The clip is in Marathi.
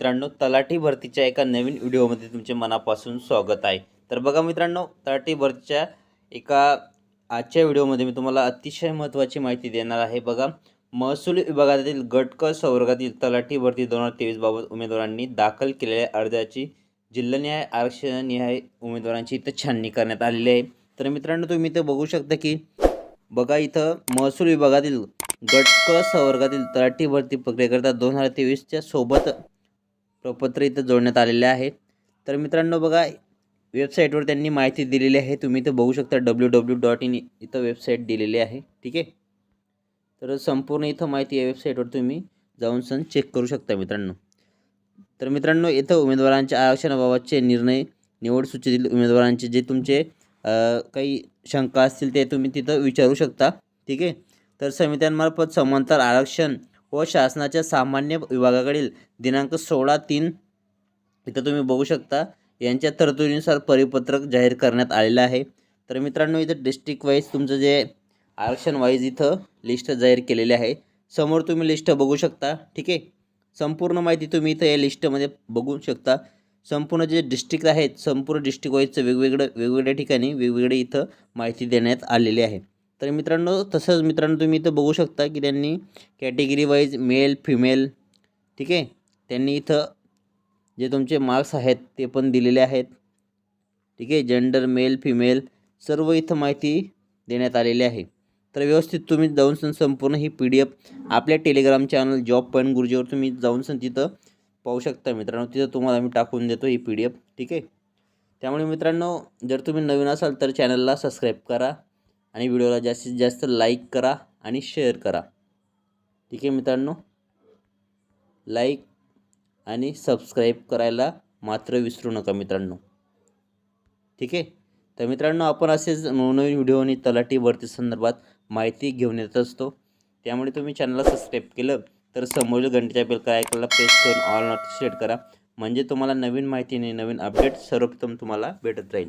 मित्रांनो तलाठी भरतीच्या एका नवीन व्हिडिओमध्ये तुमचे मनापासून स्वागत आहे. तर बघा मित्रांनो तलाठी भरतीच्या एका आजच्या व्हिडिओमध्ये मी तुम्हाला अतिशय महत्त्वाची माहिती देणार आहे. बघा महसूल विभागातील गटक स्वर्गातील संवर्गातील तलाठी भरती दोन हजार तेवीसबाबत उमेदवारांनी दाखल केलेल्या अर्जाची जिल्हानिहाय आरक्षणनिहाय उमेदवारांची इथं छाननी करण्यात आलेली आहे. तर मित्रांनो तुम्ही इथं बघू शकता की बघा इथं महसूल विभागातील गट क संवर्गातील तलाठी भरती प्रक्रियेकरता दोन हजार तेवीसच्या सोबत प्रपत्र इथं जोडण्यात आलेले आहे. तर मित्रांनो बघा वेबसाईटवर त्यांनी माहिती दिलेली आहे. तुम्ही इथं बघू शकता डब्ल्यू डब्ल्यू डॉट इन इथं वेबसाईट दिलेली आहे. ठीक आहे? तर संपूर्ण इथं माहिती या वेबसाईटवर तुम्ही जाऊन सण चेक करू शकता मित्रांनो. तर मित्रांनो इथं उमेदवारांच्या आरक्षणाबाबतचे निर्णय निवड सूचीतील उमेदवारांचे जे तुमचे काही शंका असतील ते तुम्ही तिथं विचारू शकता. ठीक आहे? तर समित्यांमार्फत समांतर आरक्षण व शासनाच्या सामान्य विभागाकडील दिनांक सोळा तीन इथं तुम्ही बघू शकता. यांच्या तरतुदीनुसार परिपत्रक जाहीर करण्यात आलेलं आहे. तर मित्रांनो इथं डिस्ट्रिक्ट वाईज तुमचं जे आरक्षण वाईज इथं लिस्ट जाहीर केलेली आहे. समोर तुम्ही लिस्ट बघू शकता. ठीक आहे? संपूर्ण माहिती तुम्ही इथं या लिस्टमध्ये बघू शकता. संपूर्ण जे डिस्ट्रिक्ट आहेत संपूर्ण डिस्ट्रिक्ट वाईजचं वेगवेगळं वेगवेगळ्या ठिकाणी वेगवेगळे इथं माहिती देण्यात आलेली आहे. तर मित्रांनो तसंच मित्रांनो तुम्ही इथं बघू शकता की त्यांनी कॅटेगरी वाईज मेल फिमेल ठीक आहे? त्यांनी इथं जे तुमचे मार्क्स आहेत ते पण दिलेले आहेत. ठीक आहे? जेंडर मेल फिमेल सर्व इथं माहिती देण्यात आलेली आहे. तर व्यवस्थित तुम्ही जाऊन सण संपूर्ण ही पी डी एफ आपल्या टेलिग्राम चॅनल जॉब पॉईंट गुरुजीवर तुम्ही जाऊन सण तिथं पाहू शकता मित्रांनो. तिथं तुम्हाला मी टाकून देतो ही पी डी एफ ठीक आहे? त्यामुळे मित्रांनो जर तुम्ही नवीन असाल तर चॅनलला सबस्क्राईब करा. आणि व्हिडिओला जास्तीत जास्त लाईक करा आणि शेअर करा. ठीक आहे मित्रांनो? लाईक आणि सबस्क्राईब करायला मात्र विसरू नका मित्रांनो. ठीक आहे? तर मित्रांनो आपण असेच नवनवीन व्हिडिओ आणि तलाठी भरती संदर्भात माहिती घेऊन येत असतो. त्यामुळे तुम्ही चॅनलला सबस्क्राईब केलं तर समोरील घंटेच्या बेल काय ऐकायला प्रेस करून ऑल नॉट सेट करा. म्हणजे तुम्हाला नवीन माहिती आणि नवीन अपडेट सर्वप्रथम तुम्हाला भेटत राहील.